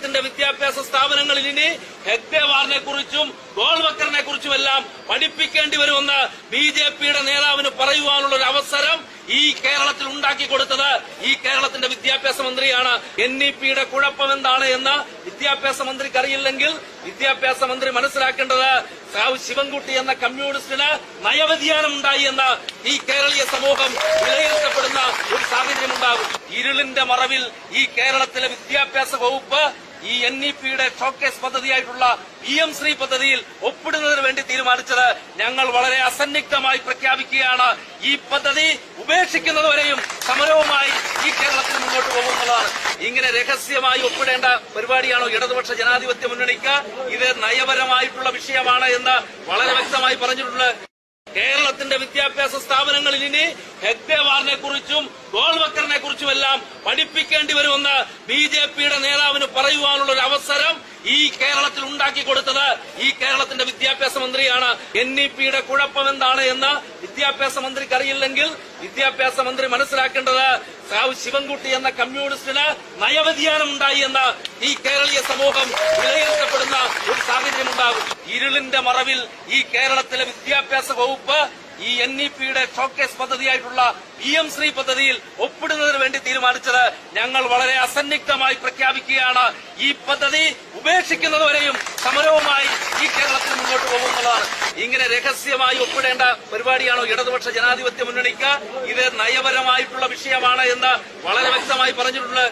കേരളത്തിന്റെ വിദ്യാഭ്യാസ സ്ഥാപനങ്ങളിൽ ഇനി ഹെഗ്ദേവാറിനെ കുറിച്ചും ഗോൾവക്കറിനെ കുറിച്ചുമെല്ലാം പഠിപ്പിക്കേണ്ടി വരുമെന്ന് ബി ജെ പിയുടെ നേതാവിന് പറയുവാനുള്ള ഒരു അവസരം ഈ കേരളത്തിൽ ഉണ്ടാക്കി കൊടുത്തത് ഈ കേരളത്തിന്റെ വിദ്യാഭ്യാസ മന്ത്രിയാണ്. എൻ ഇ പിയുടെ കുഴപ്പം എന്താണ് എന്ന് വിദ്യാഭ്യാസ മന്ത്രിക്ക് അറിയില്ലെങ്കിൽ വിദ്യാഭ്യാസ മന്ത്രി മനസ്സിലാക്കേണ്ടത് സാവ് ശിവൻകുട്ടി എന്ന കമ്മ്യൂണിസ്റ്റിന് നയവ്യതിയാനം ഉണ്ടായി എന്ന് ഈ കേരളീയ സമൂഹം വിലയിരുത്തപ്പെടുന്ന ഒരു സാഹചര്യം ഉണ്ടാകും ഇരുളിന്റെ മറവിൽ ഈ കേരളത്തിലെ വിദ്യാഭ്യാസ വകുപ്പ് ഈ എൻ ഇ പിയുടെ ഷോക്കേസ് പദ്ധതിയായിട്ടുള്ള പി എം ശ്രീ പദ്ധതിയിൽ ഒപ്പിടുന്നതിന് വേണ്ടി തീരുമാനിച്ചത് ഞങ്ങൾ വളരെ അസന്നിഗ്ധമായി പ്രഖ്യാപിക്കുകയാണ്. ഈ പദ്ധതി ഉപേക്ഷിക്കുന്നതുവരെയും സമരവുമായി ഈ കേരളത്തിൽ മുന്നോട്ട് പോകുന്നതാണ്. ഇങ്ങനെ രഹസ്യമായി ഒപ്പിടേണ്ട പരിപാടിയാണോ ഇടതുപക്ഷ ജനാധിപത്യ മുന്നണിക്ക്? ഇത് നയപരമായിട്ടുള്ള വിഷയമാണ് എന്ന് വളരെ വ്യക്തമായി പറഞ്ഞിട്ടുണ്ട്. കേരളത്തിന്റെ വിദ്യാഭ്യാസ സ്ഥാപനങ്ങളിൽ ഇനി ഹെഗ്ദേവാറിനെ കുറിച്ചും ഗോൾവക്കറിനെ കുറിച്ചുമെല്ലാം പഠിപ്പിക്കേണ്ടി വരുമെന്ന് ബി ജെ പിയുടെ നേതാവിന് പറയുവാനുള്ള ഒരു അവസരം ഈ കേരളത്തിൽ ഉണ്ടാക്കി കൊടുത്തത് ഈ കേരളത്തിന്റെ വിദ്യാഭ്യാസ മന്ത്രിയാണ്. എൻ ഇ പിയുടെ കുഴപ്പം എന്താണ് എന്ന് വിദ്യാഭ്യാസ മന്ത്രിക്ക് അറിയില്ലെങ്കിൽ വിദ്യാഭ്യാസ മന്ത്രി മനസ്സിലാക്കേണ്ടത് സാവ് ശിവൻകുട്ടി എന്ന കമ്മ്യൂണിസ്റ്റിന് നയവ്യതിയാനം ഉണ്ടായി എന്ന് ഈ കേരളീയ സമൂഹം വിലയിരുത്തപ്പെടുന്ന ഒരു സാഹചര്യം ഉണ്ടാകും ഇരുളിന്റെ മറവിൽ ഈ കേരളത്തിലെ വിദ്യാഭ്യാസ വകുപ്പ് ഈ എൻ ഇ പിയുടെ ഷോക്കേസ് പദ്ധതിയായിട്ടുള്ള പി എം ശ്രീ പദ്ധതിയിൽ ഒപ്പിടുന്നതിന് വേണ്ടി തീരുമാനിച്ചത് ഞങ്ങൾ വളരെ അസന്നിഗ്ധമായി പ്രഖ്യാപിക്കുകയാണ്. ഈ പദ്ധതി ഉപേക്ഷിക്കുന്നതുവരെയും സമരവുമായി ഈ കേരളത്തിൽ മുന്നോട്ട് പോകുന്നതാണ്. ഇങ്ങനെ രഹസ്യമായി ഒപ്പിടേണ്ട പരിപാടിയാണോ ഇടതുപക്ഷ ജനാധിപത്യ മുന്നണിക്ക്? ഇത് നയപരമായിട്ടുള്ള വിഷയമാണ് എന്ന് വളരെ വ്യക്തമായി പറഞ്ഞിട്ടുണ്ട്.